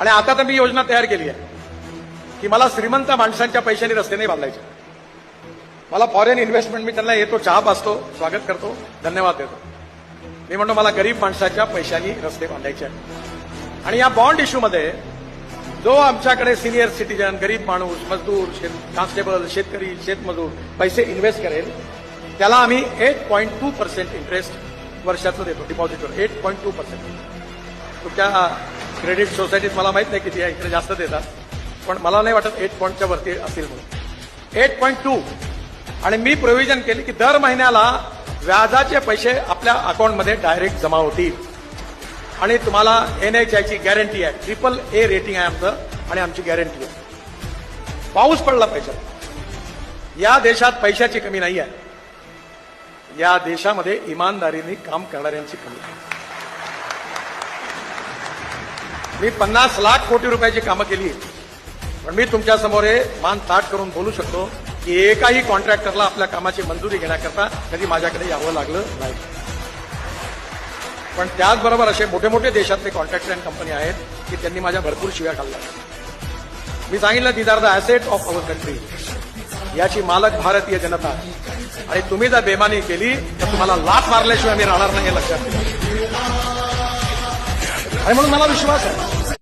आणि आता तर मी योजना तयार केली आहे की मला श्रीमंत माणसांच्या पैशाने रस्ते नाही बांधायचे मला फॉरेन इन्व्हेस्टमेंट मी त्यांना येतो चहा बसतो स्वागत करतो धन्यवाद देतो. मी म्हणतो मला गरीब माणसाच्या पैशांनी रस्ते बांधायचे आहेत. आणि या बॉन्ड इश्यूमध्ये जो आमच्याकडे सिनियर सिटीजन गरीब माणूस मजदूर शेत कॉन्स्टेबल शेतकरी शेतमजूर पैसे इन्व्हेस्ट करेल त्याला आम्ही eight point two percent interest वर्षाचं देतो डिपॉझिटवर एट पॉईंट टू पर्सेंट तुमच्या क्रेडिट सोसायटीत मला माहीत नाही किती आहे इकडे जास्त देतात. पण मला नाही वाटत एट पॉईंटच्या वरती असतील म्हणून. एट पॉईंट टू आणि मी प्रोव्हिजन केली की दर महिन्याला व्याजाचे पैसे आपल्या अकाउंटमध्ये डायरेक्ट जमा होतील. आणि तुम्हाला एन एच आयची गॅरंटी आहे. ट्रिपल ए रेटिंग आहे आमचं आणि आमची गॅरंटी आहे. पाऊस पडला पाहिजे. या देशात पैशाची कमी नाही आहे. या देशामध्ये इमानदारीने काम करणाऱ्यांची कमी आहे. मी पन्नास लाख कोटी रुपयाची कामं केली पण मी तुमच्यासमोर हे मान ताट करून बोलू शकतो की एकाही कॉन्ट्रॅक्टरला आपल्या कामाची मंजुरी घेण्याकरता कधी माझ्याकडे यावं लागलं नाही. पण त्याचबरोबर असे मोठे मोठे देशातले कॉन्ट्रॅक्टर अँड कंपनी आहेत की त्यांनी माझ्या भरपूर शिव्या खाल्ल्या. मी सांगितलं these are the asset of our country याची मालक भारतीय जनता. आणि तुम्ही जर बेमानी केली तर तुम्हाला लात मारल्याशिवाय मी राहणार नाही लक्षात ठेवा आणि म्हणून मला विश्वास आहे